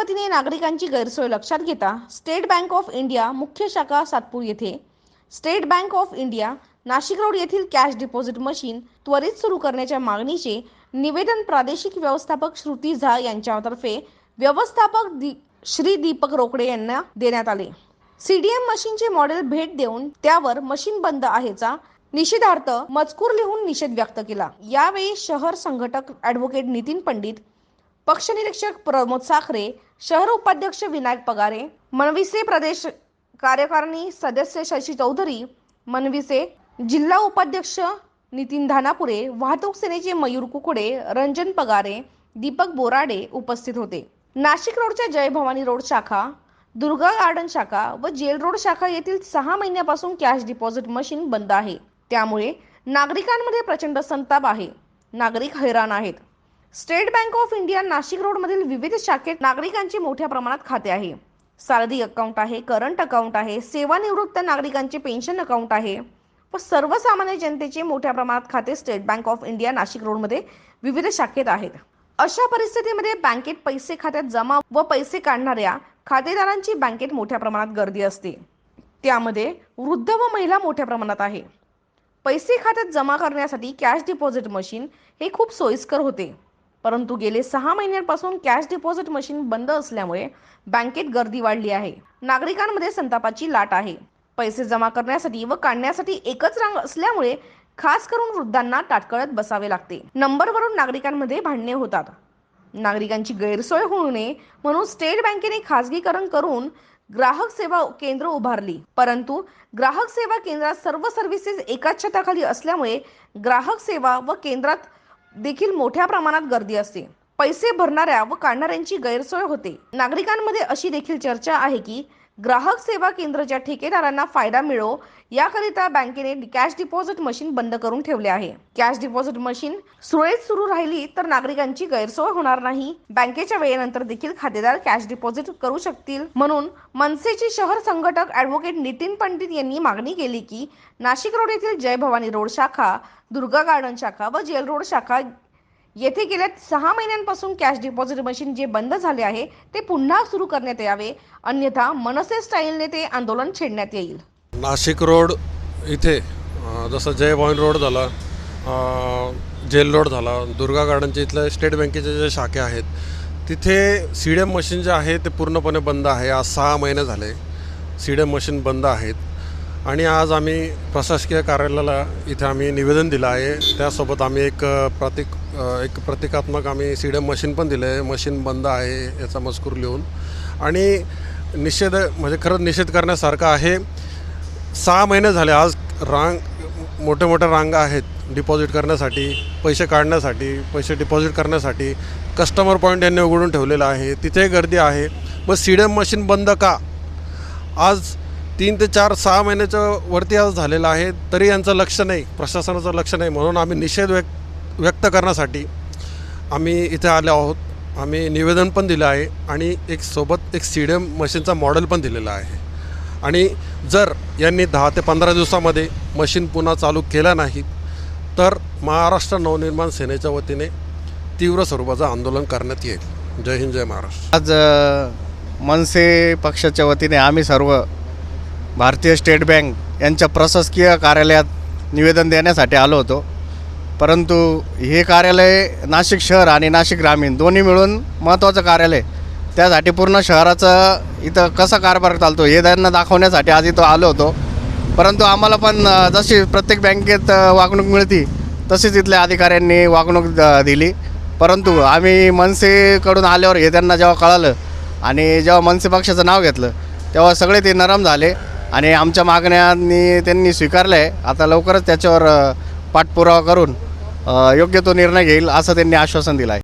वतीने नागरिकांची गैरसोय लक्षात घेता स्टेट बँक ऑफ इंडिया मुख्य शाखा सातपूर येथे. State Bank of India Nashik road येथील कॅश डिपॉझिट मशीन त्वरित सुरू करण्याच्या मागणीचे निवेदन प्रादेशिक व्यवस्थापक श्रुती झा यांच्यातर्फे व्यवस्थापक दी श्री दीपक रोकडे यांना देण्यात आले. सीडीएम मशीनचे मॉडेल भेट देऊन त्यावर मशीन बंद आहेचा निषेधार्थ मजकूर लिहून निषेध व्यक्त केला. यावेळी शहर संघटक ऍडव्होकेट नितीन पंडित पक्षनिरीक्षक प्रमोद साखरे शहर उपाध्यक्ष विनायक पगारे मनविसे प्रदेश कार्यकारिणी सदस्य शशी चौधरी मनविसे जिल्हा उपाध्यक्ष नितीन धानापुरे वाहतूक सेनेचे मयूर कुकडे रंजन पगारे दीपक बोराडे उपस्थित होते. नाशिक रोडच्या जय भवानी रोड शाखा दुर्गा गार्डन शाखा व जेल रोड शाखा येथील सहा महिन्यापासून कॅश डिपॉझिट मशीन बंद आहे. त्यामुळे नागरिकांमध्ये प्रचंड संताप आहे. नागरिक हैराण आहेत. State Bank of India Nashik रोडमधील विविध शाखेत नागरिकांचे मोठ्या प्रमाणात खाते आहे. सालरी अकाउंट आहे करंट अकाउंट आहे सेवानिवृत्त नागरिकांचे पेन्शन अकाउंट आहे. व सर्वसामान्य जनतेचे मोठ्या प्रमाणात खाते state bank of India Nashik रोडमध्ये विविध शाखेत आहेत. अशा परिस्थितीमध्ये बँकेत पैसे खात्यात जमा व पैसे काढणाऱ्या खातेदारांची बँकेत मोठ्या प्रमाणात गर्दी असते. त्यामध्ये वृद्ध व महिला मोठ्या प्रमाणात आहे. पैसे खात्यात जमा करण्यासाठी कॅश डिपॉझिट मशीन हे खूप सोयीस्कर होते. परंतु गेले सहा महिन्यांपासून कॅश डिपॉझिट मशीन बंद असल्यामुळे बँकेत गर्दी वाढली आहे. नागरिकांमध्ये संतापाची लाट आहे. पैसे जमा करण्यासाठी व काढण्यासाठी एकच रांग असल्यामुळे खास करून वृद्धांना ताटकळत बसावे लागते. नंबरवरून नागरिकांमध्ये भांडणे होतात. नागरिकांची गैरसोय होऊ नये म्हणून स्टेट बँकेने खासगीकरण करून ग्राहक सेवा केंद्र उभारली. परंतु ग्राहक सेवा केंद्रात सर्व सर्व्हिसेस एकाच छताखाली असल्यामुळे ग्राहक सेवा व केंद्रात देखील मोठ्या प्रमाणात गर्दी असते. पैसे भरणाऱ्या व काढणाऱ्यांची गैरसोय होते. नागरिकांमध्ये अशी देखील चर्चा आहे की ग्राहक सेवा केंद्राच्या ठेकेदारांना फायदा मिळो याकरिता बँकेने कॅश डिपॉझिट मशीन बंद करून ठेवले आहे. कॅश डिपॉझिट मशीन सुरळीत सुरू राहिली तर नागरिकांची गैरसोय होणार नाही. बँकेच्या वेळेनंतर देखील खातेदार कॅश डिपॉझिट करू शकतील. म्हणून मनसेचे शहर संघटक ॲडव्होकेट नितीन पंडित यांनी मागणी केली की नाशिक रोड येथील जय भवानी रोड शाखा दुर्गा गार्डन शाखा व जेल रोड शाखा येथे गेल्या सहा महिन्यांपासून कॅश डिपॉझिट मशीन जे बंद झाले आहे ते पुन्हा सुरू करण्यात यावे. अन्यथा मनसे स्टाईलने ते आंदोलन छेडण्यात येईल. नाशिक रोड इथे जसं जय भवन रोड झाला जेल रोड झाला दुर्गा गार्डनच्या इथल्या स्टेट बँकेच्या ज्या शाखा आहेत तिथे सी डी एम मशीन जे आहे ते पूर्णपणे बंद आहे. आज सहा महिने झाले सी डी एम मशीन बंद आहेत. आणि आज आम्ही प्रशासकीय कार्यालयाला इथे आम्ही निवेदन दिलं आहे. त्यासोबत आम्ही एक प्रतिक एक प्रतिकात्मक आम्ही सी डी एम मशीन पण दिलं आहे मशीन बंद आहे याचा मजकूर लिहून. आणि निषेध म्हणजे खरंच निषेध करण्यासारखं आहे. सहा महिने झाले आज रांग मोठ्या मोठ्या रांगा आहेत डिपॉझिट करण्यासाठी पैसे काढण्यासाठी पैसे डिपॉझिट करण्यासाठी. कस्टमर पॉईंट यांनी उघडून ठेवलेलं आहे. तिथे गर्दी आहे. मग सी डी एम मशीन बंद का? आज तीन ते चार सहा महिन्याच्या वरती आज झालेलं आहे तरी यांचं लक्ष नाही प्रशासनाचं लक्ष नाही. म्हणून आम्ही निषेध व्यक्त व्यक्त करण्यासाठी आम्ही इथे आले आहोत. आम्ही निवेदन पण दिलं आहे आणि एक सोबत एक सी डी एम मशीनचा मॉडेल पण दिलेला आहे. आणि जर यांनी दहा ते पंधरा दिवसामध्ये मशीन पुन्हा चालू केल्या नाही तर महाराष्ट्र नवनिर्माण सेनेच्या वतीने तीव्र स्वरूपाचं आंदोलन करण्यात येईल. जय हिंद जय महाराष्ट्र. आज मनसे पक्षाच्या वतीने आम्ही सर्व भारतीय स्टेट बँक यांच्या प्रशासकीय कार्यालयात निवेदन देण्यासाठी आलो होतो. परंतु हे कार्यालय नाशिक शहर आणि नाशिक ग्रामीण दोन्ही मिळून महत्त्वाचं कार्यालय. त्यासाठी पूर्ण शहराचं इथं कसा कारभार चालतो हे त्यांना दाखवण्यासाठी आज इथं आलो होतो. परंतु आम्हाला पण जशी प्रत्येक बँकेत वागणूक मिळती तशीच इथल्या अधिकाऱ्यांनी वागणूक द- दिली. परंतु आम्ही मनसेकडून आल्यावर हे त्यांना जेव्हा कळालं आणि जेव्हा मनसे पक्षाचं नाव घेतलं तेव्हा सगळे ते नरम झाले. आणि आमच्या मागण्यांनी त्यांनी स्वीकारलं आहे आता लवकरच त्याच्यावर पाठपुरावा करून योग्य तो निर्णय घेईल असं त्यांनी आश्वासन दिलं आहे